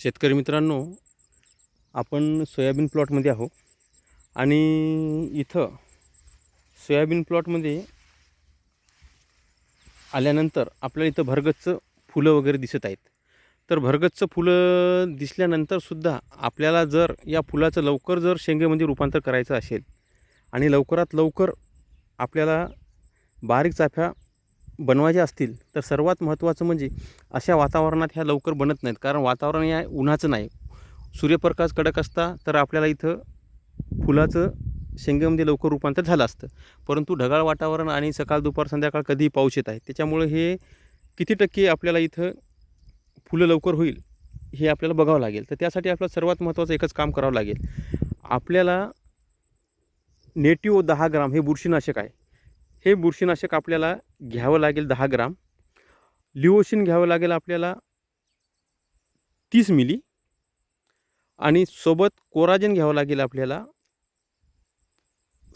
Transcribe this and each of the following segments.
शेतकरी मित्रांनो आपण सोयाबीन प्लॉटमध्ये आहो आणि इथं सोयाबीन प्लॉटमध्ये आल्यानंतर आपल्याला इथं भरगच्च फुलं वगैरे दिसत आहेत. तर भरगच्च फुलं दिसल्यानंतरसुद्धा आपल्याला जर या फुलाचं लवकर जर शेंगेमध्ये रूपांतर करायचं असेल आणि लवकरात लवकर आपल्याला बारीक चाफ्या बनवायच्या असतील तर सर्वात महत्त्वाचं म्हणजे अशा वातावरणात ह्या लवकर बनत नाहीत. कारण वातावरण या उन्हाचं नाही. सूर्यप्रकाश कडक असता तर आपल्याला इथं फुलाचं शेंगेमध्ये लवकर रूपांतर झालं असतं. परंतु ढगाळ वातावरण आणि सकाळ दुपार संध्याकाळ कधीही पाऊस येत आहे. त्याच्यामुळे हे किती टक्के आपल्याला इथं फुलं लवकर होईल हे आपल्याला बघावं लागेल. तर त्यासाठी आपल्याला सर्वात महत्त्वाचं एकच काम करावं लागेल. आपल्याला नेटिओ दहा ग्राम हे बुरशीनाशक आहे. हे बुरशीनाशक आपल्याला घ्यावं लागेल दहा ग्राम. लिओशिन घ्यावं लागेल आपल्याला तीस मिली. आणि सोबत कोराजन घ्यावं लागेल आपल्याला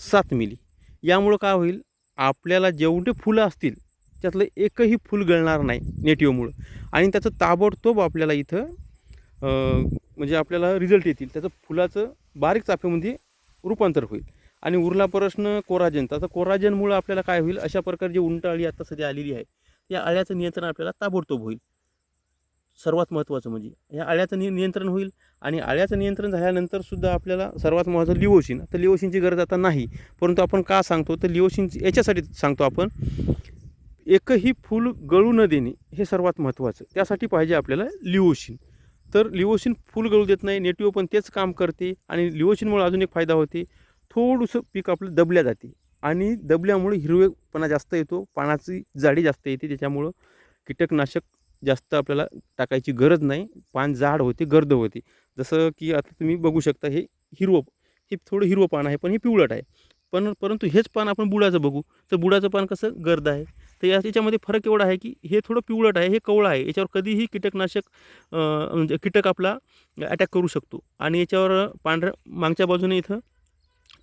सात मिली. यामुळं काय होईल आपल्याला जेवढे फुलं असतील त्यातलं एकही फुल गळणार नाही नेटिव्हमुळं. आणि त्याचं ताबडतोब आपल्याला इथं म्हणजे आपल्याला रिझल्ट येतील. त्याचं फुलाचं बारीक चाफ्यामध्ये रूपांतर होईल. आणि उरला प्रश्न कोराजन. तर कोराजनमुळं आपल्याला काय होईल? अशा प्रकारे जी उंट अळी आता सध्या आलेली आहे या अळ्याचं नियंत्रण आपल्याला ताबडतोब होईल. सर्वात महत्त्वाचं म्हणजे या अळ्याचं नि नियंत्रण होईल आणि अळ्याचं नियंत्रण झाल्यानंतर सुद्धा आपल्याला सर्वात महत्त्वाचं लिओशिन तर लिओशिनची गरज आता नाही परंतु आपण का सांगतो? तर लिओशिनची याच्यासाठी सांगतो आपण एकही फूल गळू न देणे हे सर्वात महत्त्वाचं. त्यासाठी पाहिजे आपल्याला लिओशिन तर लिओशिन फूल गळू देत नाही नेटिओ पण तेच काम करते आणि लिओशिनमुळे अजून एक फायदा होते. थोडंसं पीक आपलं दबल्या जाते. आणि दबल्यामुळे हिरवेपणा जास्त येतो पानाची जाडी जास्त येते त्याच्यामुळं कीटकनाशक जास्त आपल्याला टाकायची गरज नाही. पान जाड होते गर्द होते. जसं की आता तुम्ही बघू शकता हे हिरवं हे थोडं हिरवं पान आहे पण हे पिवळट आहे. पण परंतु हेच पान आपण बुडाचं बघू. तर बुडाचं पान कसं गर्द आहे? तर या याच्यामध्ये फरक एवढा आहे की हे थोडं पिवळट आहे हे कवळं आहे. याच्यावर कधीही कीटकनाशक म्हणजे कीटक आपला अटॅक करू शकतो. आणि याच्यावर पांढऱ्या मागच्या बाजूने इथं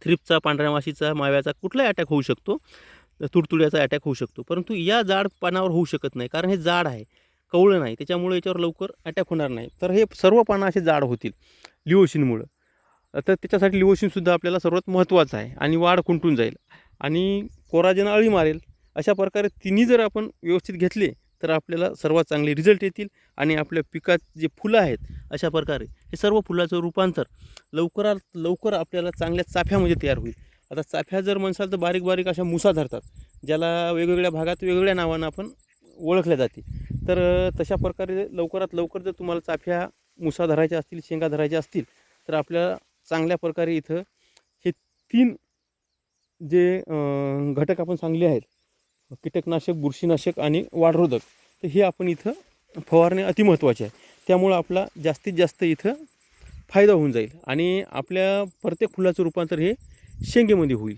थ्रिपचा पांढऱ्या माशीचा माव्याचा कुठलाही अटॅक होऊ शकतो. तुडतुड्याचा अटॅक होऊ शकतो. परंतु या जाड पानावर होऊ शकत नाही. कारण हे जाड आहे. कवळं नाही. त्याच्यामुळे याच्यावर लवकर अटॅक होणार नाही. तर हे सर्व पानं असे जाड होतील. लिओशिनमुळं तर त्याच्यासाठी लिओशिनसुद्धा आपल्याला सर्वात महत्त्वाचं आहे. आणि वाढ खुंटून जाईल. आणि कोराजेनं अळी मारेल. अशा प्रकारे तिन्ही जर आपण व्यवस्थित घेतले तर आपल्याला सर्वात चांगले रिझल्ट येतील आणि आपल्या पिकात जे फुलं आहेत अशा प्रकारे हे सर्व फुलाचं रूपांतर लवकरात लवकर आपल्याला चांगल्या चाफ्यामध्ये तयार होईल. आता चाफ्या जर म्हणसाल तर बारीक बारीक अशा मुसा धरतात ज्याला वेगवेगळ्या भागात वेगवेगळ्या नावानं आपण ओळखल्या जाते. तर तशा प्रकारे लवकरात लवकर जर तुम्हाला चाफ्या मुसा धरायच्या असतील शेंगा धरायच्या असतील तर आपल्याला चांगल्या प्रकारे इथं हे तीन जे घटक आपण सांगले आहेत कीटकनाशक बुरशीनाशक आणि वाढरोधक तर हे आपण इथं फवारणे अतिमहत्त्वाचे आहे. त्यामुळं आपला जास्तीत जास्त इथं फायदा होऊन जाईल. आणि आपल्या प्रत्येक फुलाचं रूपांतर हे शेंगेमध्ये होईल.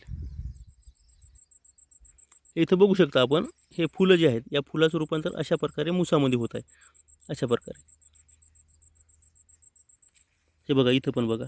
इथं बघू शकता आपण हे फुलं जे आहेत या फुलाचं रूपांतर अशा प्रकारे मुसामध्ये होत आहे. अशा प्रकारे. हे बघा इथं पण बघा.